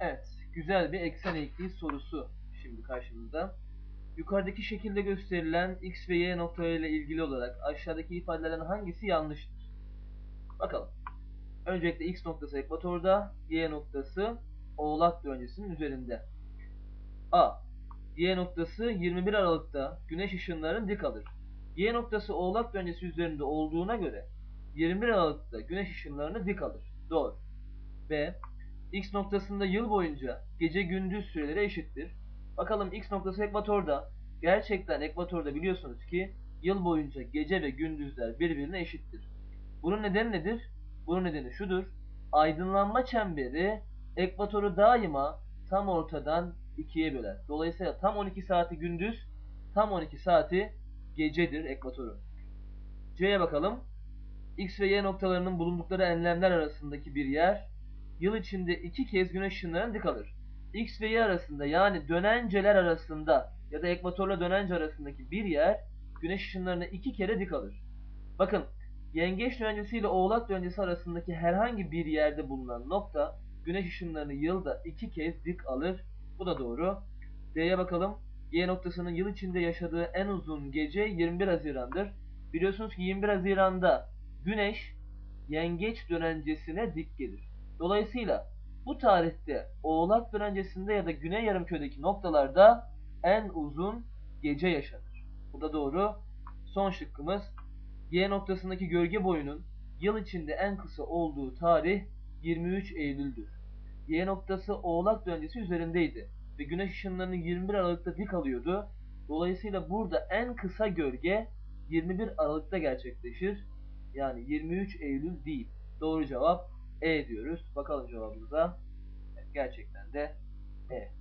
Evet, güzel bir eksen eğikliği sorusu şimdi karşımızda. Yukarıdaki şekilde gösterilen x ve y noktalarıyla ilgili olarak aşağıdaki ifadelerden hangisi yanlıştır? Bakalım. Öncelikle x noktası ekvatorda, y noktası oğlak döngüsünün üzerinde. A. Y noktası 21 Aralık'ta güneş ışınlarını dik alır. Y noktası oğlak döngüsü üzerinde olduğuna göre 21 Aralık'ta güneş ışınlarını dik alır. Doğru. B. X noktasında yıl boyunca gece gündüz süreleri eşittir. Bakalım X noktası ekvatorda. Gerçekten ekvatorda biliyorsunuz ki yıl boyunca gece ve gündüzler birbirine eşittir. Bunun nedeni nedir? Bunun nedeni şudur. Aydınlanma çemberi ekvatoru daima tam ortadan ikiye böler. Dolayısıyla tam 12 saati gündüz, tam 12 saati gecedir ekvatoru. C'ye bakalım. X ve Y noktalarının bulundukları enlemler arasındaki bir yer yıl içinde iki kez güneş ışınlarını dik alır. X ve Y arasında yani dönenceler arasında ya da ekvatorla dönence arasındaki bir yer güneş ışınlarını iki kere dik alır. Bakın yengeç dönencesi ile oğlak dönencesi arasındaki herhangi bir yerde bulunan nokta güneş ışınlarını yılda iki kez dik alır. Bu da doğru. D'ye bakalım. Y noktasının yıl içinde yaşadığı en uzun gece 21 Haziran'dır. Biliyorsunuz ki 21 Haziran'da güneş yengeç dönencesine dik gelir. Dolayısıyla bu tarihte Oğlak dönencesinde ya da Güney Yarımköy'deki noktalarda en uzun gece yaşanır. Bu da doğru. Son şıkkımız Y noktasındaki gölge boyunun yıl içinde en kısa olduğu tarih 23 Eylül'dür. Y noktası Oğlak dönencesi üzerindeydi ve güneş ışınlarını 21 Aralık'ta dik alıyordu. Dolayısıyla burada en kısa gölge 21 Aralık'ta gerçekleşir. Yani 23 Eylül değil. Doğru cevap E diyoruz. Bakalım cevabımıza. Evet, gerçekten de E.